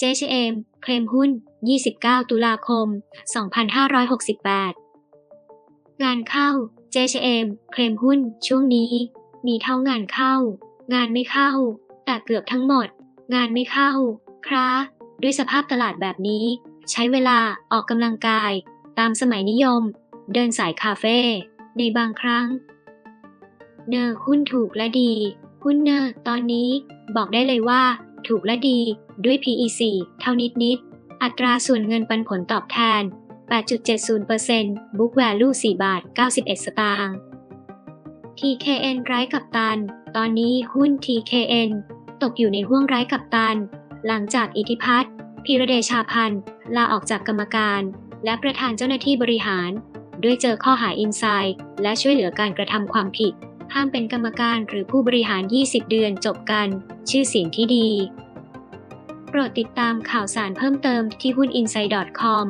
JCM เคลมหุ้น 29 ตุลาคม 2568 งานเข้า JCM เคลมหุ้น ช่วงนี้ มีเท่างานเข้า งานไม่เข้า แต่เกือบทั้งหมด งานไม่เข้า คราด้วยสภาพตลาดแบบนี้ ใช้เวลาออกกำลังกาย ตามสมัยนิยม เดินสายคาเฟ่ในบางครั้ง เนอร์หุ้นถูกและดี หุ้นเนอร์ตอนนี้บอกได้เลยว่าถูกและดีด้วย PE 4 เท่านิดนิด อัตราส่วนเงินปันผลตอบแทน 8.70% Book Value 4 บาท 91 สตางค์ TKN ไร้กับตัน ตอนนี้หุ้น TKN ตกอยู่ในห่วงไร้กับตัน หลังจากอิทธิพัฒน์พีระเดชาพันธ์ลาออกจากกรรมการ และประธานเจ้าหน้าที่บริหาร ด้วยเจอข้อหาอินไซด์และช่วยเหลือการกระทำความผิด ห้ามเป็นกรรมการหรือผู้บริหาร 20 เดือนจบกัน ชื่อเสียงที่ดี โปรดติดตามข่าวสารเพิ่มเติมที่หุ้น i n s i d e c o m